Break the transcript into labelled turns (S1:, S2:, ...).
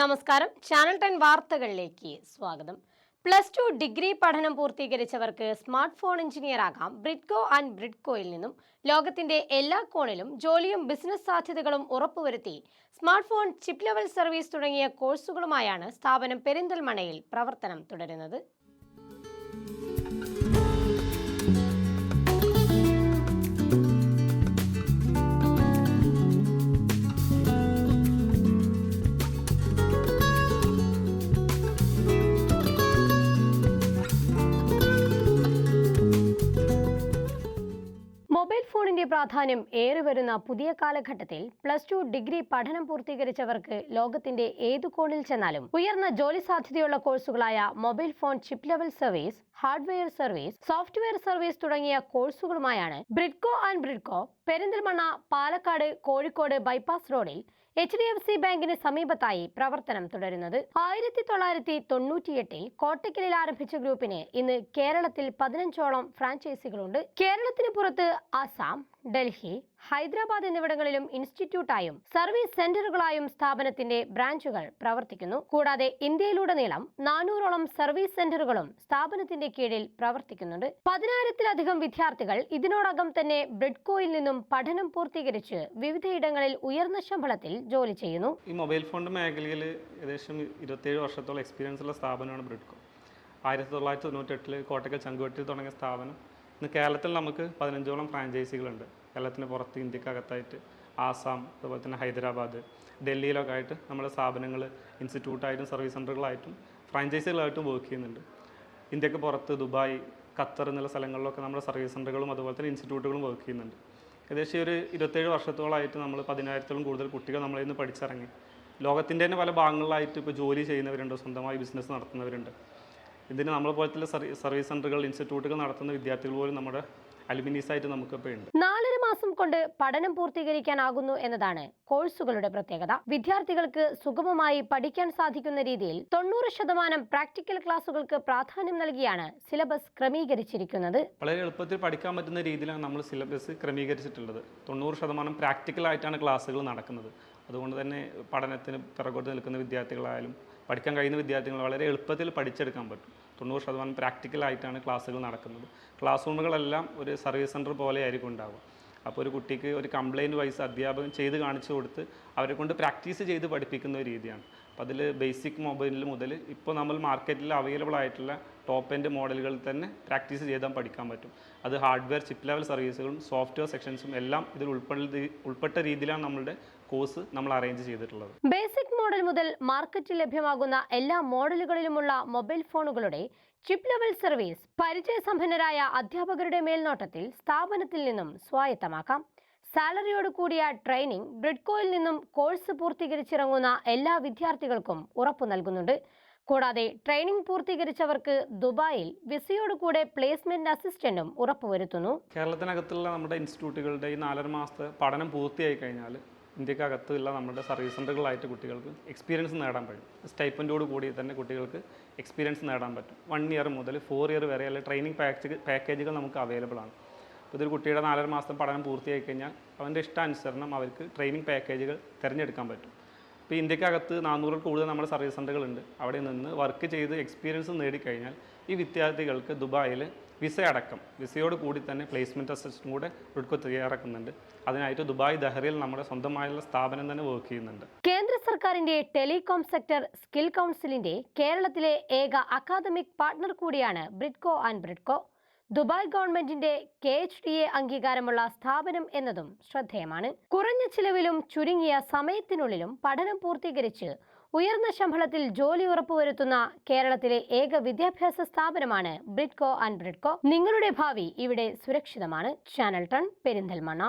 S1: നമസ്കാരം. Channel ten വാർത്തകളിലേക്ക് സ്വാഗതം. പ്ലസ് ടു ഡിഗ്രി പഠനം പൂർത്തീകരിച്ചവർക്ക് സ്മാർട്ട് ഫോൺ എഞ്ചിനീയർ ആകാം ബ്രിഡ്കോ ആൻഡ് ബ്രിഡ്കോയിൽ നിന്നും. ലോകത്തിന്റെ എല്ലാ കോണിലും ജോലിയും ബിസിനസ് സാധ്യതകളും ഉറപ്പുവരുത്തി smart phone chip level service തുടങ്ങിയ കോഴ്സുകളുമായാണ് സ്ഥാപനം പെരിന്തൽമണയിൽ പ്രവർത്തനം തുടരുന്നത്. പ്രാധാന്യം ഏറി വരുന്ന പുതിയ കാലഘട്ടത്തിൽ പ്ലസ് ടു ഡിഗ്രി പഠനം പൂർത്തീകരിച്ചവർക്ക് ലോകത്തിന്റെ ഏതു കോണിൽ ചെന്നാലും ഉയർന്ന ജോലി സാധ്യതയുള്ള കോഴ്സുകളായ mobile phone chip level service hardware service software service തുടങ്ങിയ കോഴ്സുകളുമായാണ് ബ്രിഡ്കോ ആൻഡ് ബ്രിഡ്കോ പെരിന്തൽമണ്ണ പാലക്കാട് കോഴിക്കോട് ബൈപ്പാസ് റോഡിൽ എച്ച് ഡി എഫ് സി ബാങ്കിന് സമീപത്തായി പ്രവർത്തനം തുടരുന്നത്. ആയിരത്തി തൊള്ളായിരത്തി തൊണ്ണൂറ്റിയെട്ടിൽ കോട്ടയ്ക്കലിൽ ആരംഭിച്ച ഗ്രൂപ്പിന് ഇന്ന് കേരളത്തിൽ പതിനഞ്ചോളം ഫ്രാഞ്ചൈസികളുണ്ട് കേരളത്തിന് പുറത്ത് ആസാം ഡൽഹി ഹൈദരാബാദ് എന്നിവിടങ്ങളിലും ഇൻസ്റ്റിറ്റ്യൂട്ടായും സർവീസ് സെന്ററുകളായും സ്ഥാപനത്തിന്റെ ബ്രാഞ്ചുകൾ പ്രവർത്തിക്കുന്നു. കൂടാതെ ഇന്ത്യയിലുടനീളം നാനൂറോളം സർവീസ് സെന്ററുകളും സ്ഥാപനത്തിന്റെ കീഴിൽ പ്രവർത്തിക്കുന്നുണ്ട്. പതിനായിരത്തിലധികം വിദ്യാർത്ഥികൾ ഇതിനോടകം തന്നെ ബ്രിഡ്കോയിൽ നിന്നും പഠനം പൂർത്തീകരിച്ച് വിവിധയിടങ്ങളിൽ ഉയർന്ന ശമ്പളത്തിൽ ജോലി ചെയ്യുന്നു.
S2: ഈ മൊബൈൽ ഫോൺ മേഖലയിൽ ഏകദേശം ഇരുപത്തേഴ് വർഷത്തോളം എക്സ്പീരിയൻസ് ഉള്ള സ്ഥാപനമാണ് ബ്രിഡ്കോ. ആയിരത്തി തൊള്ളായിരത്തി തൊണ്ണൂറ്റെട്ടിൽ കോട്ടക്കൽ ചങ്കുവെട്ടിൽ തുടങ്ങിയ സ്ഥാപനം ഇന്ന് കേരളത്തിൽ നമുക്ക് പതിനഞ്ചോളം ഫ്രാഞ്ചൈസികളുണ്ട് കേരളത്തിന് പുറത്ത് ഇന്ത്യക്കകത്തായിട്ട് ആസാം അതുപോലെ തന്നെ ഹൈദരാബാദ് ഡൽഹിയിലൊക്കെ ആയിട്ട് നമ്മുടെ സ്ഥാപനങ്ങൾ ഇൻസ്റ്റിറ്റ്യൂട്ടായിട്ടും സർവീസ് സെന്ററുകളായിട്ടും ഫ്രാഞ്ചൈസികളായിട്ടും വർക്ക് ചെയ്യുന്നുണ്ട്. ഇന്ത്യയ്ക്ക് പുറത്ത് ദുബായ് ഖത്തർ എന്നുള്ള സ്ഥലങ്ങളിലൊക്കെ നമ്മുടെ സർവീസ് സെന്ററുകളും അതുപോലെ തന്നെ ഇൻസ്റ്റിറ്റ്യൂട്ടുകളും വർക്ക് ചെയ്യുന്നുണ്ട്. ഏകദേശം ഒരു ഇരുപത്തേഴ് വർഷത്തോളമായിട്ട് നമ്മൾ പതിനായിരത്തോളം കൂടുതൽ കുട്ടികൾ നമ്മളിൽ നിന്ന് പഠിച്ചിറങ്ങി. ലോകത്തിന്റെ തന്നെ പല ഭാഗങ്ങളിലായിട്ട് ഇപ്പോൾ ജോലി ചെയ്യുന്നവരുണ്ട് സ്വന്തമായി ബിസിനസ് നടത്തുന്നവരുണ്ട്. ഇതിന് നമ്മളെ പോലത്തെ സർവീസ് സെന്ററുകൾ ഇൻസ്റ്റിറ്റ്യൂട്ടുകൾ നടത്തുന്ന വിദ്യാർത്ഥികൾ പോലും നമ്മുടെ അലുമിനീസായിട്ട് നമുക്കിപ്പോൾ ഉണ്ട്.
S1: നാലര മാസം കൊണ്ട് പഠനം പൂർത്തീകരിക്കാനാകുന്നു എന്നതാണ് കോഴ്സുകളുടെ പ്രത്യേകത. വിദ്യാർത്ഥികൾക്ക് സുഗമമായി പഠിക്കാൻ സാധിക്കുന്ന രീതിയിൽ തൊണ്ണൂറ് ശതമാനം പ്രാക്ടിക്കൽ ക്ലാസുകൾക്ക് പ്രാധാന്യം നൽകിയാണ് സിലബസ് ക്രമീകരിച്ചിരിക്കുന്നത്.
S2: വളരെ എളുപ്പത്തിൽ പഠിക്കാൻ പറ്റുന്ന രീതിയിലാണ് നമ്മൾ സിലബസ് ക്രമീകരിച്ചിട്ടുള്ളത്. തൊണ്ണൂറ് ശതമാനം പ്രാക്ടിക്കൽ ആയിട്ടാണ് ക്ലാസ്സുകൾ നടക്കുന്നത്. അതുകൊണ്ട് തന്നെ പഠനത്തിന് പിറകോട്ട് നിൽക്കുന്ന വിദ്യാർത്ഥികളായാലും പഠിക്കാൻ കഴിയുന്ന വിദ്യാർത്ഥികൾ വളരെ എളുപ്പത്തിൽ പഠിച്ചെടുക്കാൻ പറ്റും. തൊണ്ണൂറ് ശതമാനം പ്രാക്ടിക്കലായിട്ടാണ് ക്ലാസ്സുകൾ നടക്കുന്നത്. ക്ലാസ് റൂമുകളെല്ലാം ഒരു സർവീസ് സെന്റർ പോലെ ആയിരിക്കും ഉണ്ടാവുക. അപ്പോൾ ഒരു കുട്ടിക്ക് ഒരു കംപ്ലയിന്റ് വൈസ് അധ്യാപകൻ ചെയ്ത് കാണിച്ചു കൊടുത്ത് അവരെ കൊണ്ട് പ്രാക്ടീസ് ചെയ്ത് പഠിപ്പിക്കുന്ന ഒരു രീതിയാണ്. അപ്പോൾ അതിൽ ബേസിക് മൊബൈലിൽ മുതൽ ഇപ്പോൾ നമ്മൾ മാർക്കറ്റിൽ അവൈലബിൾ ആയിട്ടുള്ള ടോപ്പ് എൻഡ് മോഡലുകൾ തന്നെ പ്രാക്ടീസ് ചെയ്താൽ പഠിക്കാൻ പറ്റും. അത് ഹാർഡ്വെയർ ചിപ്പ് ലെവൽ സർവീസുകളും സോഫ്റ്റ്വെയർ സെക്ഷൻസും എല്ലാം ഇതിൽ ഉൾപ്പെടുത്തി ഉൾപ്പെട്ട രീതിയിലാണ് നമ്മളുടെ കോഴ്സ് നമ്മൾ അറേഞ്ച് ചെയ്തിട്ടുള്ളത്.
S1: ബേസിക് മോഡൽ മുതൽ മാർക്കറ്റിൽ ലഭ്യമാകുന്ന എല്ലാ മോഡലുകളിലുമുള്ള മൊബൈൽ ഫോണുകളുടെ ചിപ്പ് ലെവൽ സർവീസ് പരിചയസമ്പന്നരായ അധ്യാപകരുടെ മേൽനോട്ടത്തിൽ സ്ഥാപനത്തിൽ നിന്നും സ്വായത്തമാക്കാം. സാലറിയോട് കൂടിയ ട്രെയിനിങ് ബ്രിഡ്കോയിൽ നിന്നും കോഴ്സ് പൂർത്തീകരിച്ചിറങ്ങുന്ന എല്ലാ വിദ്യാർത്ഥികൾക്കും ഉറപ്പു നൽകുന്നുണ്ട്. കൂടാതെ ട്രെയിനിങ് പൂർത്തീകരിച്ചവർക്ക് ദുബായിൽ വിസയോട് കൂടെ പ്ലേസ്മെന്റ് അസിസ്റ്റന്റും ഉറപ്പുവരുത്തുന്നു.
S2: കേരളത്തിനകത്തുള്ള നമ്മുടെ ഇൻസ്റ്റിറ്റ്യൂട്ടുകളുടെ ഈ നാലര മാസത്തെ പഠനം പൂർത്തിയായി കഴിഞ്ഞാൽ ഇന്ത്യക്കകത്തുള്ള നമ്മുടെ സർവീസ് സെന്ററുകളായിട്ട് കുട്ടികൾക്ക് എക്സ്പീരിയൻസ് നേടാൻ പറ്റും. സ്റ്റൈപ്പന്റോട് കൂടി തന്നെ കുട്ടികൾക്ക് എക്സ്പീരിയൻസ് നേടാൻ പറ്റും. വൺ ഇയർ മുതൽ ഫോർ ഇയർ വരെ അല്ലെങ്കിൽ ട്രെയിനിങ് പാക്കേജ് പാക്കേജുകൾ നമുക്ക് അവൈലബിൾ ആണ് ഇതൊരു കുട്ടിയുടെ നാലര മാസം പഠനം പൂർത്തിയായി കഴിഞ്ഞാൽ അവന്റെ ഇഷ്ടാനുസരണം അവർക്ക് ട്രെയിനിങ് പാക്കേജുകൾ തിരഞ്ഞെടുക്കാൻ പറ്റും. ഇപ്പോൾ ഇന്ത്യക്കകത്ത് നാനൂറിൽ കൂടുതൽ നമ്മുടെ സർവീസ് സെന്ററുകളുണ്ട് അവിടെ നിന്ന് വർക്ക് ചെയ്ത് എക്സ്പീരിയൻസ് നേടിക്കഴിഞ്ഞാൽ ഈ വിദ്യാർത്ഥികൾക്ക് ദുബായിൽ വിസ അടക്കം വിസയോട് കൂടി തന്നെ പ്ലേസ്മെന്റ് അസിസ്റ്റും കൂടെ ഉൾക്കൊ തയ്യാറാക്കുന്നുണ്ട്. അതിനായിട്ട് ദുബായ് ദഹറിയിൽ നമ്മുടെ സ്വന്തമായുള്ള സ്ഥാപനം തന്നെ വർക്ക് ചെയ്യുന്നുണ്ട്.
S1: കേന്ദ്ര സർക്കാരിന്റെ ടെലികോം സെക്ടർ സ്കിൽ കൗൺസിലിന്റെ കേരളത്തിലെ ഏക അക്കാദമിക് പാർട്ണർ കൂടിയാണ് ബ്രിഡ്കോ ആൻഡ് ബ്രിഡ്കോ. ദുബായ് ഗവൺമെന്റിന്റെ കെ എച്ച് ഡി എ അംഗീകാരമുള്ള സ്ഥാപനം എന്നതും ശ്രദ്ധേയമാണ്. കുറഞ്ഞ ചിലവിലും ചുരുങ്ങിയ സമയത്തിനുള്ളിലും പഠനം പൂർത്തീകരിച്ച് ഉയർന്ന ശമ്പളത്തിൽ ജോലി ഉറപ്പുവരുത്തുന്ന കേരളത്തിലെ ഏക വിദ്യാഭ്യാസ സ്ഥാപനമാണ് ബ്രിഡ്കോ ആൻഡ് ബ്രിഡ്കോ. നിങ്ങളുടെ ഭാവി ഇവിടെ സുരക്ഷിതമാണ്. Channel ton Perinthalmanna.